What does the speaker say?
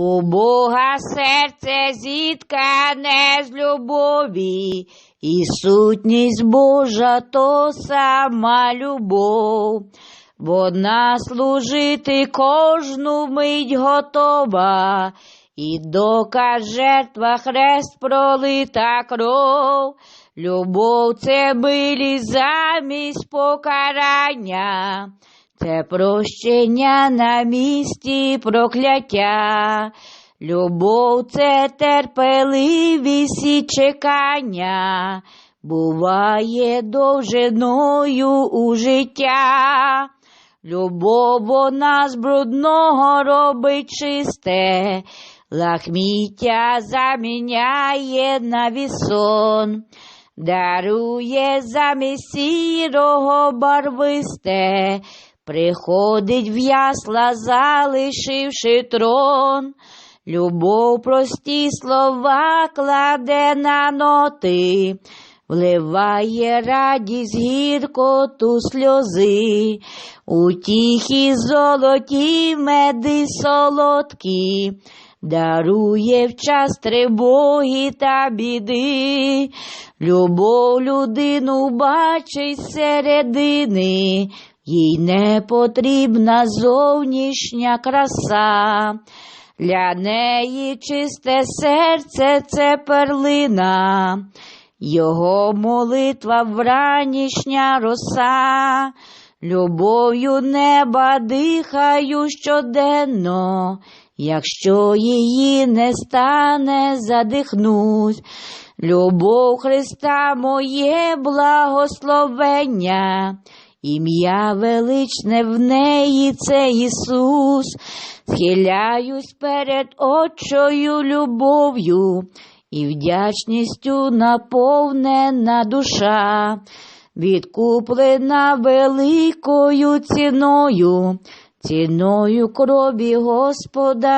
У Бога серце зіткане з любові, і сутність Божа то сама любов. Вона служити кожну мить готова, і дока жертва хрест пролита кров. Любов це милість замість покарання, це прощення на місці прокляття. Любов це терпеливість і чекання, буває довжиною у життя. Любов вона з брудного робить чисте, лахміття заміняє на вісон, дарує замість сірого барвисте, приходить в ясла, залишивши трон. Любов прості слова кладе на ноти, вливає радість гіркоту сльози, утіхи золоті, меди солодкі, дарує в час тривоги та біди. Любов людину бачить середини, їй не потрібна зовнішня краса. Для неї чисте серце це перлина, його молитва вранішня роса, любов'ю неба дихаю щоденно, якщо її не стане, задихнусь. Любов Христа моє благословення, ім'я величне в неї це Ісус. Схиляюсь перед очою любов'ю і вдячністю наповнена душа, відкуплена великою ціною, ціною крові Господа